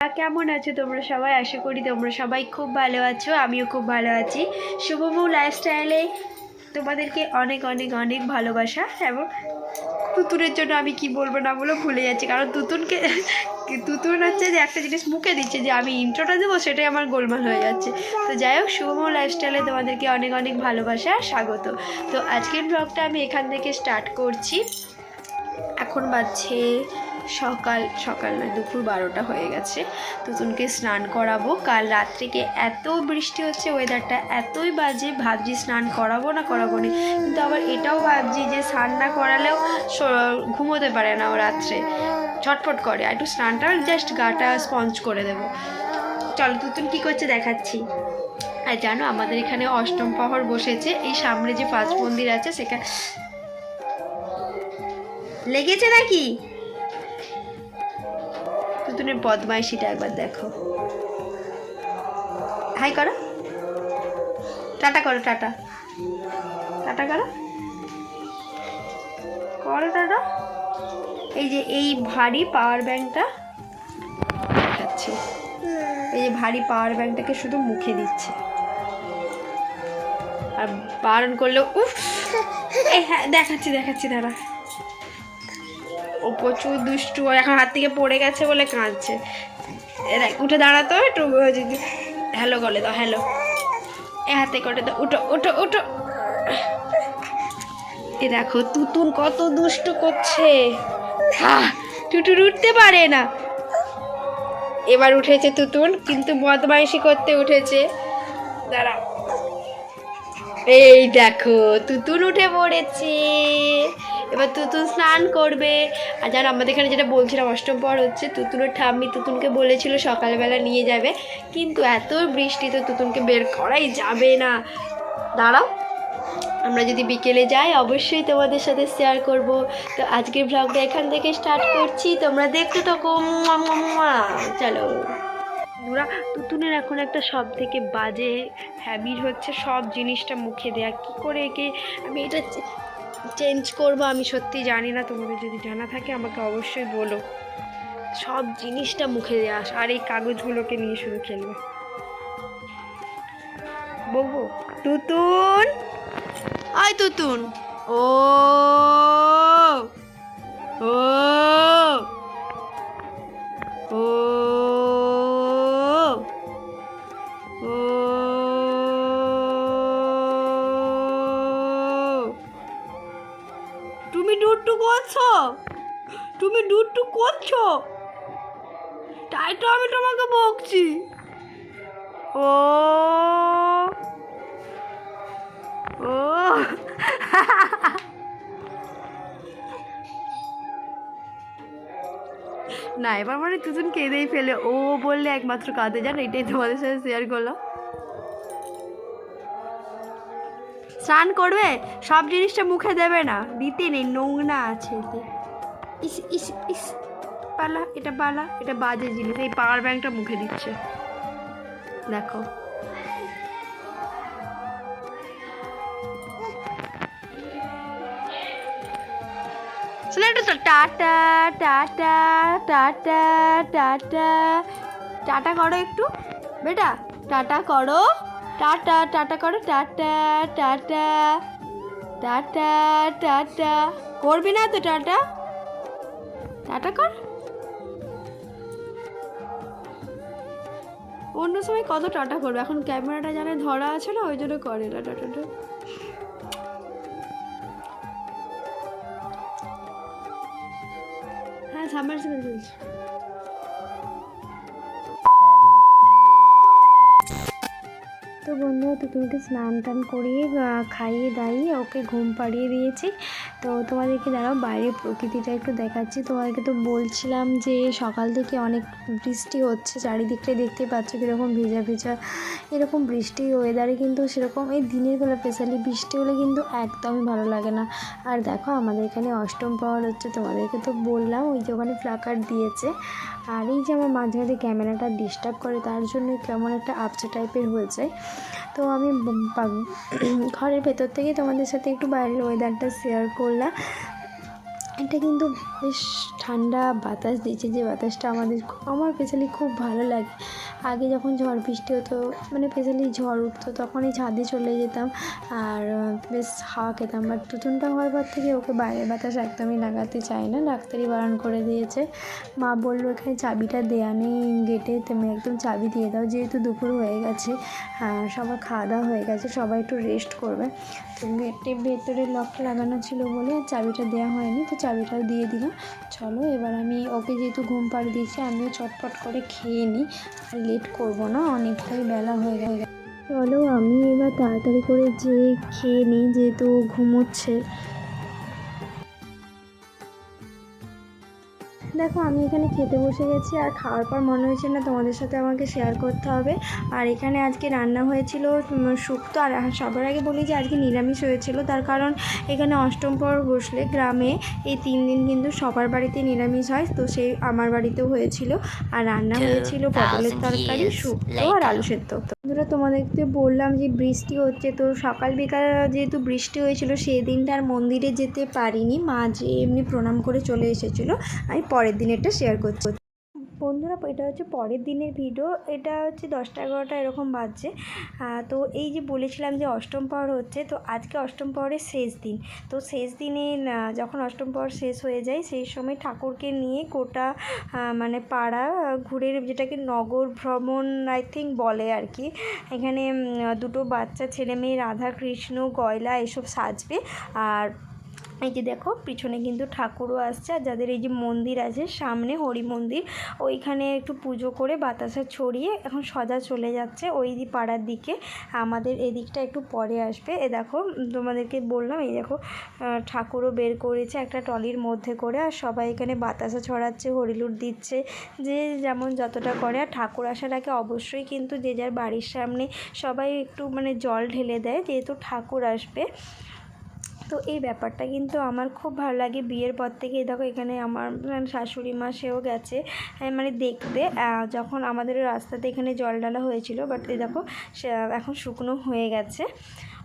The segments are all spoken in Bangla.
কেমন আছো তোমরা সবাই? আশা করি তোমরা সবাই খুব ভালো আছো, আমিও খুব ভালো আছি। শুভমৌ লাইফস্টাইলে তোমাদেরকে অনেক অনেক অনেক ভালোবাসা এবং তুতুনের জন্য আমি কি বলব না বলে ভুলে যাচ্ছি, কারণ তুতুনকে তুতুন হচ্ছে যে একটা জিনিস মুখে দিচ্ছে যে আমি ইন্ট্রোটা দেবো, সেটাই আমার গোলমাল হয়ে যাচ্ছে। তো যাই হোক, শুভমৌ লাইফস্টাইলে তোমাদেরকে অনেক অনেক ভালোবাসা, স্বাগত। তো আজকের ব্লগটা আমি এখান থেকে স্টার্ট করছি। এখন বাজছে সকাল সকাল না দুপুর বারোটা হয়ে গেছে। তুতুনকে স্নান করাবো। কাল রাত্রিকে এত বৃষ্টি হচ্ছে ওয়েদারটা এতই বাজে, ভাবছি স্নান করাবো না করাবো না। কিন্তু আবার এটাও ভাবছি যে স্নান না করালেও ঘুমোতে পারে না ও রাত্রে। ছটফট করে, আর একটু স্নানটা জাস্ট গাটা স্পঞ্জ করে দেবো। চলো, তুতুন কী করছে দেখাচ্ছি। আর জানো, আমাদের এখানে অষ্টম প্রহর বসেছে। এই সামনে যে পাঁচ মন্দির আছে সেখানে লেগেছে নাকি? তুতুনের বদমাইশিটা একবার দেখো। হাই করো টাটা করো টাটা টাটা করো। করো টাটা এই যে এই ভারী পাওয়ার ব্যাংকটা দেখাচ্ছি। এই যে ভারী পাওয়ার ব্যাংকটাকে শুধু মুখে দিচ্ছে। আর বারণ করলে উফ! হ্যাঁ দেখাচ্ছি দেখাচ্ছি, দাঁড়া। ও প্রচুর দুষ্টু এখন হাত থেকে পড়ে গেছে বলে কাঁদছে। উঠে দাঁড়াতো একটু হ্যালো বলে দাও, হ্যালো। এ হাতে করে দাও, উঠো উঠো উঠো। এ দেখো তুতুন কত দুষ্টু করছে। টুটুর উঠতে পারে না। এবার উঠেছে তুতুন কিন্তু বদমাইশি করতে উঠেছে। দাঁড়া এই দেখো তুতুন উঠে পড়েছে। এবার তুতুন স্নান করবে। আর যারা আমাদের এখানে যেটা বলছিলাম, অষ্টম পর হচ্ছে তুতুনের ঠাম্মি তুতুনকে বলেছিল সকালবেলা নিয়ে যাবে। কিন্তু এত বৃষ্টিতে তুতুনকে বের করাই যাবে না। দাঁড়াও, আমরা যদি বিকেলে যাই, অবশ্যই তোমাদের সাথে শেয়ার করব। তো আজকের ব্লগটা এখান থেকে স্টার্ট করছি। তোমরা দেখতে থাকো। চলো। ওরা তুতুনের এখন একটা সব থেকে বাজে হ্যাবিট হচ্ছে সব জিনিসটা মুখে দেয়া। কি করে একে? আমি এটা চেঞ্জ করব আমি সত্যি জানি না তোমাদের যদি জানা থাকে আমাকে অবশ্যই বলো। সব জিনিসটা মুখে দেওয়া আর এই কাগজগুলোকে নিয়ে শুধু খেলবে। বলব তুতুন! আয় তুতুন! ও! ও! ও! তুমি ডুট্টু করছ? তাই তো আমি তোমাকে বকছি। ও। ও। না, এবার মানে দুজন কেঁদেই ফেলে। ও বললে একমাত্র কাঁদে যান এটাই তোমাদের সাথে শেয়ার করলাম। স্নান করবে? সব জিনিসটা মুখে দেবে না। দিতে নেই, নোংরা আছে ইস ইস ইস। পালা, এটা পালা এটা বাজে জিনিস। এই পাওয়ার ব্যাংকটা মুখে দিচ্ছে। দেখো। Tata tata tata tata tata করো একটু। বেটা, টাটা করো। টাটা টাটা করো। Tata tata. Tata tata. করবি না তো টাটা? টাটা কর। অন্য সময় কত টাটা করবে? এখন ক্যামেরাটা জানে ধরা আছে না, ওই জন্য করে না টাটাটা হ্যাঁ সাবমার্সিবল চলছে তো বন্ধু তুতুনকে স্নান টান করিয়ে খাইয়ে দাইয়ে ওকে ঘুম পাড়িয়ে দিয়েছি। তো তোমাদেরকে দাঁড়াও, বাইরের প্রকৃতিটা একটু দেখাচ্ছি। তোমাদেরকে তো বলছিলাম যে সকাল থেকে অনেক বৃষ্টি হচ্ছে, চারিদিকটাই দেখতে পাচ্ছ কীরকম ভেজা ভেজা, এরকম বৃষ্টি ওয়েদারে কিন্তু সেরকম, এই দিনের বেলা স্পেশালি বৃষ্টি হলে কিন্তু একদমই ভালো লাগে না। আর দেখো আমাদের এখানে অষ্টম পাওয়ার হচ্ছে, তোমাদেরকে তো বললাম, ওই যে ওখানে প্লাকার্ড দিয়েছে। আর এই যে আমার মাঝে মাঝে ক্যামেরাটা ডিস্টার্ব করে, তার জন্য কেমন একটা আপসে টাইপের হয়ে যায় তো আমি ঘরের ভেতর থেকে তোমাদের সাথে একটু বাইরের ওয়েদারটা শেয়ার করলাম। এটা কিন্তু বেশ ঠান্ডা বাতাস দিচ্ছে যে বাতাসটা আমাদের আমার স্পেশালি খুব ভালো লাগে। আগে যখন ঝড় বৃষ্টি হতো মানে স্পেশালি ঝড় উঠতো, তখনই ছাদে চলে যেতাম আর বেশ হাওয়া খেতাম। বাট টুতুনটা হওয়ার পর থেকে ওকে বাইরের বাতাস একদমই লাগাতে চায় না। ডাক্তারই বারণ করে দিয়েছে। মা বলল, এখানে চাবিটা দেয়া নেই গেটে, তুমি একদম চাবি দিয়ে দাও। যেহেতু দুপুর হয়ে গেছে সবার খাওয়া দাওয়া হয়ে গেছে, সবাই একটু রেস্ট করবে। তো গেটের ভেতরে লক লাগানো ছিল বলে চাবিটা দেওয়া হয়নি। তো চাবিটাও দিয়ে দিলাম। চলো, এবার আমি ওকে যেহেতু ঘুম পাড়িয়ে দিয়েছি, আমিও চটপট করে খেয়ে নিই। আর লেট করব না, অনেকটাই বেলা হয়ে গেছে। চলো, আমি এবার তাড়াতাড়ি করে যে খেয়ে নিই, যেহেতু ঘুমোচ্ছে। দেখো আমি এখানে খেতে বসে গেছি আর খাওয়ার পর মনে হয়েছে না তোমাদের সাথে আমাকে শেয়ার করতে হবে। আর এখানে আজকে রান্না হয়েছিল শুক্তো। আর সবার আগে বলি যে আজকে নিরামিষ হয়েছিল। তার কারণ এখানে অষ্টম পর বসলে গ্রামে এই তিন দিন কিন্তু সবার বাড়িতে নিরামিষ হয়। তো সেই আমার বাড়িতেও হয়েছিল। আর রান্না হয়েছিল পটলের তরকারি শুক্তো আর আলু সেদ্ধ। বন্ধুরা তোমাদেরকে বললাম যে বৃষ্টি হচ্ছে। তো সকাল বিকাল যেহেতু বৃষ্টি হয়েছিল সেই দিনটা আর মন্দিরে যেতে পারিনি। মা যে এমনি প্রণাম করে চলে এসেছিল। আমি পরের দিন এটা শেয়ার করছি। বন্ধুরা, এটা হচ্ছে পরের দিনের ভিডিও এটা হচ্ছে দশটা এগারোটা এরকম বাজছে। তো এই যে বলেছিলাম যে অষ্টম পাওয়ার হচ্ছে, তো আজকে অষ্টম পাওয়ারের শেষ দিন। তো শেষ দিনে যখন অষ্টম পাওয়ার শেষ হয়ে যায়, সেই সময় ঠাকুরকে নিয়ে গোটা মানে পাড়া, ঘুরে যেটাকে নগর ভ্রমণ আই থিঙ্ক বলে আর কি। এখানে দুটো বাচ্চা ছেলে মেয়ে রাধা কৃষ্ণ গয়লা, এসব সাজবে। আর এই যে দেখো, পিছনে কিন্তু ঠাকুরও আসছে আর যাদের এই যে মন্দির আছে, সামনে হরি মন্দির, ওইখানে একটু পুজো করে বাতাসা ছড়িয়ে এখন সজা চলে যাচ্ছে ওই পাড়ার দিকে। আমাদের এদিকটা একটু পরে আসবে। এ দেখো, তোমাদেরকে বললাম, এই দেখো ঠাকুরও বের করেছে একটা টলির মধ্যে করে আর সবাই এখানে বাতাসা ছড়াচ্ছে, হরিলুট দিচ্ছে, যে যেমন যতটা করে। আর ঠাকুর আসার আগে অবশ্যই কিন্তু যে যার বাড়ির সামনে সবাই একটু মানে জল ঢেলে দেয়, যেহেতু ঠাকুর আসবে। তো এই ব্যাপারটা কিন্তু আমার খুব ভালো লাগে। বিয়ের পর থেকে দেখো এখানে আমার মানে শাশুড়ি মা সেও গেছে। হ্যাঁ, মানে দেখতে যখন আমাদের রাস্তাতে এখানে জল ডালা হয়েছিল বাট এই দেখো এখন শুকনো হয়ে গেছে।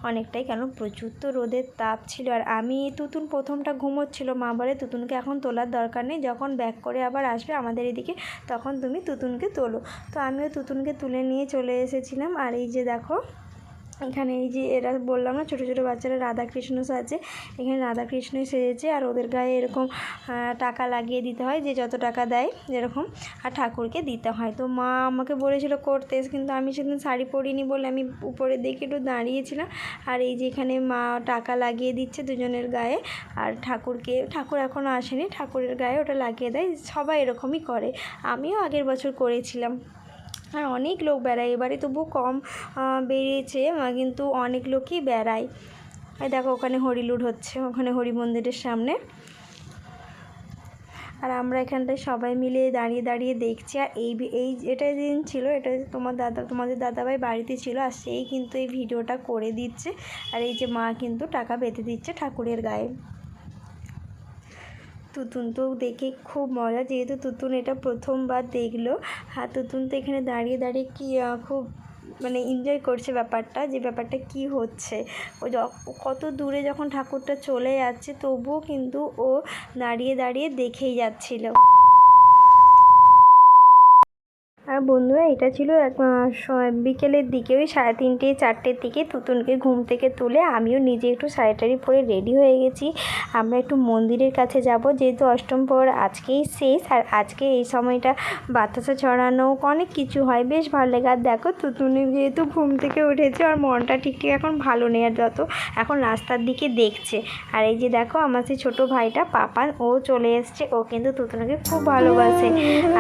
অনেকটাই কেন প্রচুর তো রোদের তাপ ছিল। আর আমি তুতুন প্রথমটা ঘুমোচ্ছিল মা বলে তুতুনকে এখন তোলার দরকার নেই। যখন ব্যাক করে আবার আসবে আমাদের এদিকে তখন তুমি তুতুনকে তোলো। তো আমিও তুতুনকে তুলে নিয়ে চলে এসেছিলাম। আর এই যে দেখো এখানে এই যে এরা বললাম না, ছোটো ছোটো বাচ্চারা রাধাকৃষ্ণ সাজে। এখানে রাধাকৃষ্ণই সেজেছে আর ওদের গায়ে এরকম টাকা লাগিয়ে দিতে হয় যে যত টাকা দেয় যেরকম আর ঠাকুরকে দিতে হয়। তো মা আমাকে বলেছিল করতে কিন্তু আমি সেদিন শাড়ি পরিনি বলে আমি উপরের দিকে একটু দাঁড়িয়েছিলাম। আর এই যে এখানে মা টাকা লাগিয়ে দিচ্ছে দুজনের গায়ে, আর ঠাকুরকে, ঠাকুর এখনও আসেনি, ঠাকুরের গায়ে ওটা লাগিয়ে দেয়। সবাই এরকমই করে। আমিও আগের বছর করেছিলাম। আর অনেক লোক বেড়ায়। এবারে তবু কম বেরিয়েছে কিন্তু অনেক লোকই বেড়ায়। এই দেখো, ওখানে হরিলুট হচ্ছে, ওখানে হরি মন্দিরের সামনে। আর আমরা এখানটায় সবাই মিলে দাঁড়িয়ে দাঁড়িয়ে দেখছি। আর এই এই এটা দিন ছিল, এটা তোমার দাদা, তোমাদের দাদাভাই বাড়িতে ছিল, আর সেই কিন্তু এই ভিডিওটা করে দিচ্ছে। আর এই যে মা কিন্তু টাকা বেঁধে দিচ্ছে ঠাকুরের গায়ে। তুতুন তো দেখে খুব মজা, যেহেতু তুতুন এটা প্রথমবার দেখল। আর তুতুন তো এখানে দাঁড়িয়ে দাঁড়িয়ে কি খুব মানে এনজয় করছে ব্যাপারটা, যে ব্যাপারটা কি হচ্ছে। ও কত দূরে যখন ঠাকুরটা চলে যাচ্ছে, তবুও কিন্তু ও দাঁড়িয়ে দাঁড়িয়ে দেখেই যাচ্ছিল। আর বন্ধুরা, এটা ছিল এক বিকেলের দিকে, ওই সাড়ে তিনটে, চারটের দিকে তুতুনকে ঘুম থেকে তুলে আমিও নিজে একটু শাড়ি টাড়ি পরে রেডি হয়ে গেছি। আমরা একটু মন্দিরের কাছে যাব, যেহেতু অষ্টম পর আজকেই শেষ, আর আজকে এই সময়টা বাতাসা ছড়ানো, অনেক কিছু হয়, বেশ ভালো লাগে। আর দেখো তুতুনি যেহেতু ঘুম থেকে উঠেছে আর মনটা ঠিক ঠিক এখন ভালো নেই, আর যত এখন রাস্তার দিকে দেখছে। আর এই যে দেখো, আমার সেই ছোটো ভাইটা, পাপান, ও চলে এসছে, ও কিন্তু তুতুনকে খুব ভালোবাসে।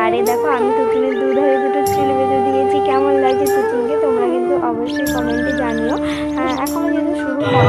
আর এই দেখো, আমি তুতুনের দুধ হয়ে দুটো চুল বেঁধে দিয়েছি, কেমন লাগছে তুতুনকে তোমরা কিন্তু অবশ্যই কমেন্টে জানিও। এখন এখনও কিন্তু শুরু হয়নি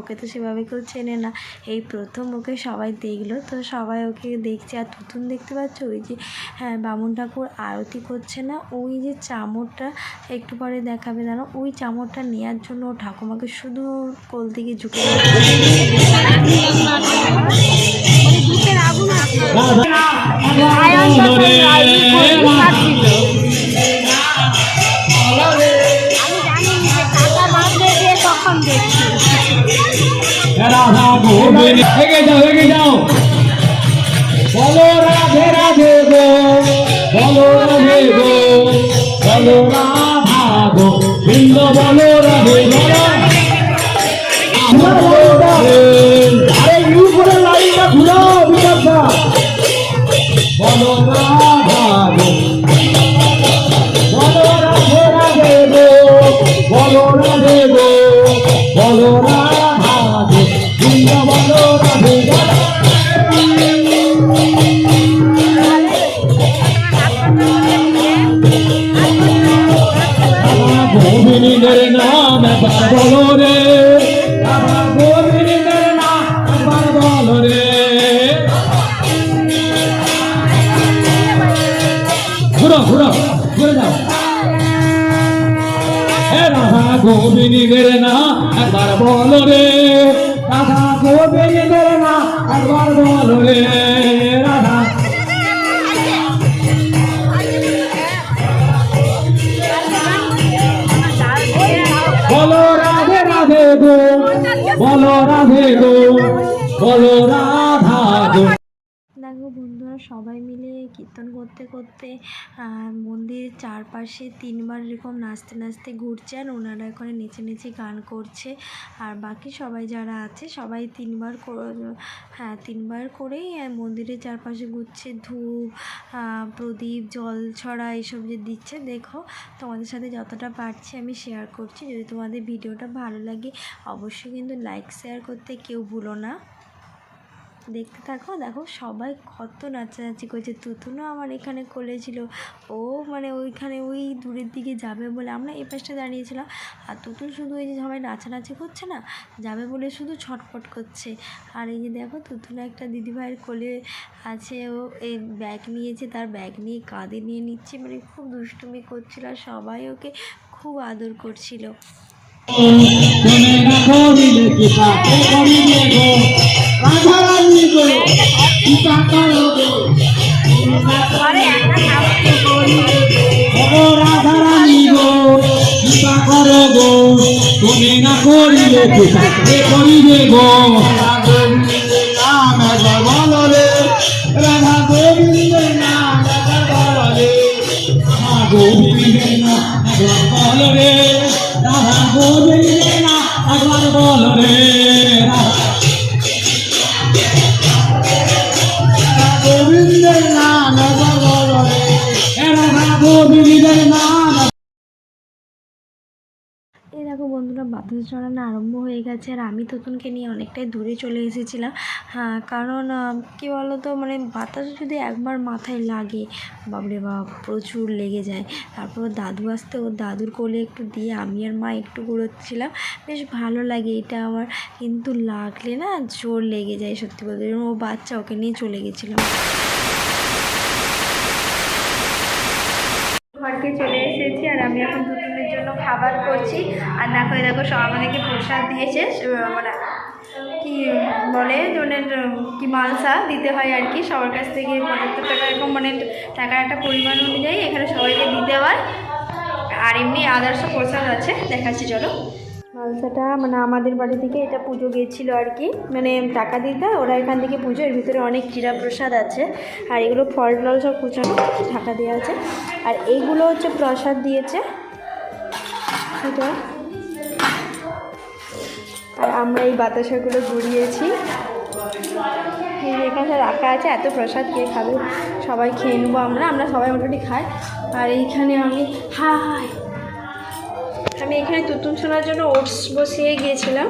ওকে তো সেভাবে কেউ চেনে না। এই প্রথম ওকে সবাই দেখল, তো সবাই ওকে দেখছে। আর তুতুন দেখতে পাচ্ছ? ওই যে হ্যাঁ বামুন ঠাকুর আরতি করছে না? ওই যে চামড়টা একটু পরে দেখাবে দাঁড়ো ওই চামড়টা নেওয়ার জন্য ও ঠাকুমাকে শুধু কোল থেকে ঝুঁকে রাধা গোবিন্দ। এগিয়ে যাও এগিয়ে যাও। বলো রাধে রাধে গো, বলো রাধে গো, বলো রাধা গো বলো রাধে বলো বলো রে রে ঘুরো ঘুরো ঘুরে যাও। হে রাধা গোবিন্দের নাম একবার বলো রে দেখো বন্ধুরা সবাই মিলে কীর্তন করতে করতে আহ, মন্দিরের চারপাশে তিনবার এরকম নাচতে নাচতে ঘুরছে আর ওনারা এখানে নেচে নেচে গান করছে। আর বাকি সবাই যারা আছে সবাই তিনবার হ্যাঁ তিনবার করেই মন্দিরের চারপাশে ঘুরছে। ধূপ প্রদীপ জল ছড়া এসব যে দিচ্ছে দেখো তোমাদের সাথে যতটা পারছি আমি শেয়ার করছি। যদি তোমাদের ভিডিওটা ভালো লাগে অবশ্যই কিন্তু লাইক শেয়ার করতে কেউ ভুলো না। দেখতে থাকো। দেখো, সবাই কত নাচানাচি করছে। তুতুনও আমার এখানে কোলেছিল ও মানে ওইখানে ওই দূরের দিকে যাবে বলে আমরা এই পাশটা দাঁড়িয়েছিলাম। আর তুতুন শুধু এই যে সবাই নাচানাচি করছে না, যাবে বলে শুধু ছটফট করছে। আর এই যে দেখো, তুতুন একটা দিদিভাইয়ের কোলে আছে। ও এই ব্যাগ নিয়েছে, তার ব্যাগ নিয়ে কাঁধে নিয়ে নিচ্ছে। মানে খুব দুষ্টুমি করছিল আর সবাই ওকে খুব আদর করছিল। করিবে গো কৃপা করো গো ও রাধা রানী গো, কৃপা করো গো, তুমি না করিলে কৃপা করিবে গো? বন্ধুরা বাতাস চড়ানো আরম্ভ হয়ে গেছে আর আমি তুতুনকে নিয়ে অনেকটাই দূরে চলে এসেছিলাম। হ্যাঁ কারণ কী বলো তো মানে বাতাস যদি একবার মাথায় লাগে, বাপরে বাপ, প্রচুর লেগে যায়। তারপর দাদু আসতে, ওর দাদুর কোলে একটু দিয়ে আমি আর মা একটু ঘুরোচ্ছিলাম। বেশ ভালো লাগে এটা আমার, কিন্তু লাগলে না জোর লেগে যায় সত্যি বলতে। ও বাচ্চা, ওকে নিয়ে চলে গেছিলাম। ঘরকে চলে এসেছি আর আমি এখন খাবার করছি। আর এই দেখো, সব আমাদেরকে প্রসাদ দিয়েছে। মানে কি বলে, জনের, কি মালসা দিতে হয় আর কি। সবার কাছ থেকে পঁচাত্তর টাকা এরকম মানে টাকার একটা পরিমাণ অনুযায়ী এখানে সবাইকে দিতে হয়। আর এমনি আদার্স প্রসাদ আছে। দেখাচ্ছি, চলো। মালসাটা মানে আমাদের বাড়ি থেকে এটা পুজো গেছিল আর কি। মানে টাকা দিতে, ওরা এখান থেকে পুজো, এর ভিতরে অনেক ক্রীড়া প্রসাদ আছে। আর এগুলো ফল টল সব কুচানো ঢাকা দেওয়া আছে। আর এইগুলো হচ্ছে প্রসাদ দিয়েছে। এটা আর আমরা এই বাতাসাগুলো ঘুরিয়েছি এখানে রাখা আছে, এত প্রসাদ কে খাবে? সবাই খেয়ে নেব আমরা আমরা সবাই মোটামুটি খাই। আর এইখানে আমি, হাই আমি এখানে তুতুন শোনার জন্য ওটস বসিয়ে গিয়েছিলাম।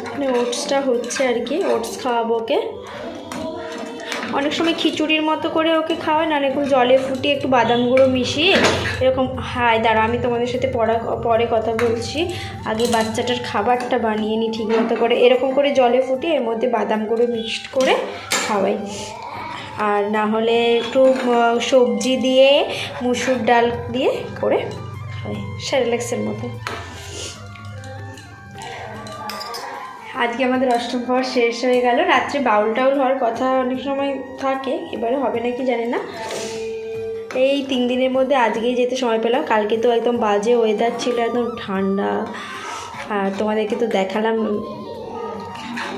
এখানে ওটসটা হচ্ছে আর কি, ওটস খাওয়াবো ওকে। অনেক সময় খিচুড়ির মতো করে ওকে খাওয়াই না একটু জলে ফুটিয়ে একটু বাদাম গুঁড়ো মিশিয়ে এরকম হাই দাঁড়া আমি তোমাদের সাথে পড়া, পরে কথা বলছি। আগে বাচ্চাটার খাবারটা বানিয়ে নিই ঠিক মতো করে, এরকম করে জলে ফুটিয়ে এর মধ্যে বাদাম গুঁড়ো মিক্সড করে খাওয়াই। আর না হলে একটু সবজি দিয়ে, মুসুর ডাল দিয়ে করে খাওয়াই স্যারেলেক্সের মতো। আজকে আমাদের অষ্টম পর শেষ হয়ে গেল। রাত্রে বাউল টাউল হওয়ার কথা অনেক সময় থাকে, এবারে হবে নাকি জানি না। এই তিন দিনের মধ্যে আজকেই যেতে সময় পেলাম। কালকে তো একদম বাজে ওয়েদার ছিল, একদম ঠান্ডা। আর তোমাদেরকে তো দেখালাম।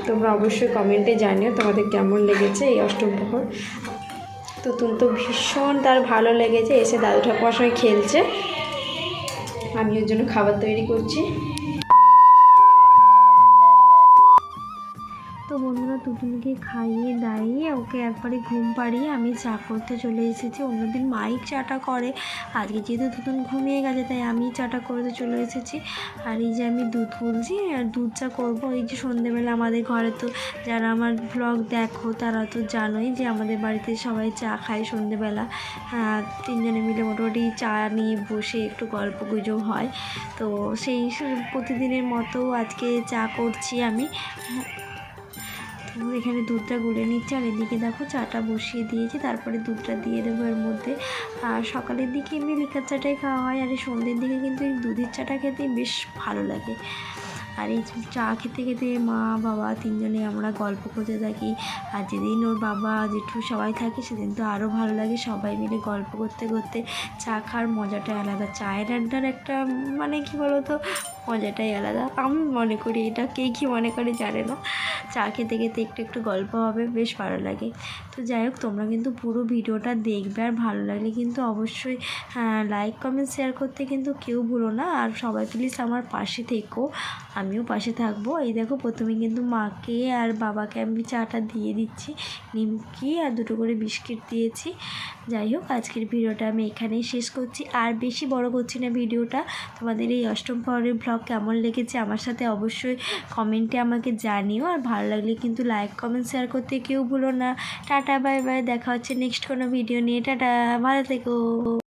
তোমরা অবশ্যই কমেন্টে জানিও তোমাদের কেমন লেগেছে এই অষ্টম প্রহর তুতুন তো ভীষণ তার ভালো লেগেছে, এসে দাদু ঠাকুমার সঙ্গে খেলছে। আমি ওর জন্য খাবার তৈরি করছি। বন্ধুরা খাইয়ে দাইয়ে ওকে একবারে ঘুম পাড়িয়ে আমি চা করতে চলে এসেছি। অন্যদিন মাই চাটা করে। আজকে যেহেতু তুতুন ঘুমিয়ে গেছে তাই আমি চাটা করতে চলে এসেছি। আর এই যে আমি দুধ তুলছি আর দুধ চা করব। এই যে সন্ধেবেলা আমাদের ঘরে তো যারা আমার ব্লগ দেখো তারা তো জানোই যে আমাদের বাড়িতে সবাই চা খায় সন্ধেবেলা। আহ, তিনজনে মিলে মোটামুটি চা নিয়ে বসে একটু গল্প গুজব হয়। তো সেই প্রতিদিনের মতো আজকে চা করছি আমি। এখানে দুধটা গুলে নিচ্ছে, আর এদিকে দেখো চাটা বসিয়ে দিয়েছি, তারপরে দুধটা দিয়ে দেবো এর মধ্যে। আর সকালের দিকে এমনি লিকার চাটাই খাওয়া হয়, আর এই সন্ধ্যের দিকে কিন্তু এই দুধের চাটা খেতে বেশ ভালো লাগে। আর এই চা খেতে খেতে মা, বাবা তিনজনে আমরা গল্প করতে থাকি। আর যেদিন ওর বাবা জেঠু সবাই থাকে, সেদিন তো আরও ভালো লাগে সবাই মিলে গল্প করতে করতে। চা খাওয়ার মজাটা আলাদা, চায়ের আড্ডার একটা মানে কি বলতো, মজাটাই আলাদা। আমি মনে করি এটা কে কী মনে করে জানে না। চা খেতে খেতে একটু একটু গল্প হবে, বেশ ভালো লাগে। তো যাই হোক, তোমরা কিন্তু পুরো ভিডিওটা দেখবে আর ভালো লাগলে কিন্তু অবশ্যই লাইক কমেন্ট শেয়ার করতে কিন্তু কেউ ভুলো না। আর সবাই প্লিজ আমার পাশে থেকো। আমিও পাশে থাকব। এই দেখো, প্রথমে কিন্তু মাকে আর বাবাকে আমি চাটা দিয়ে দিচ্ছি, নিমকি আর দুটো করে বিস্কিট দিয়েছি। যাই হোক, আজকের ভিডিওটা আমি এখানেই শেষ করছি। আর বেশি বড় করছি না ভিডিওটা। তোমাদের এই অষ্টম পরের ব্লগ কেমন লেগেছে আমার সাথে অবশ্যই কমেন্টে আমাকে জানিও। আর ভালো লাগলে কিন্তু লাইক কমেন্ট শেয়ার করতে কেউ ভুলো না। টাটা বাই বাই দেখা হচ্ছে নেক্সট কোনো ভিডিও নিয়ে। টাটা, ভালো থেকো।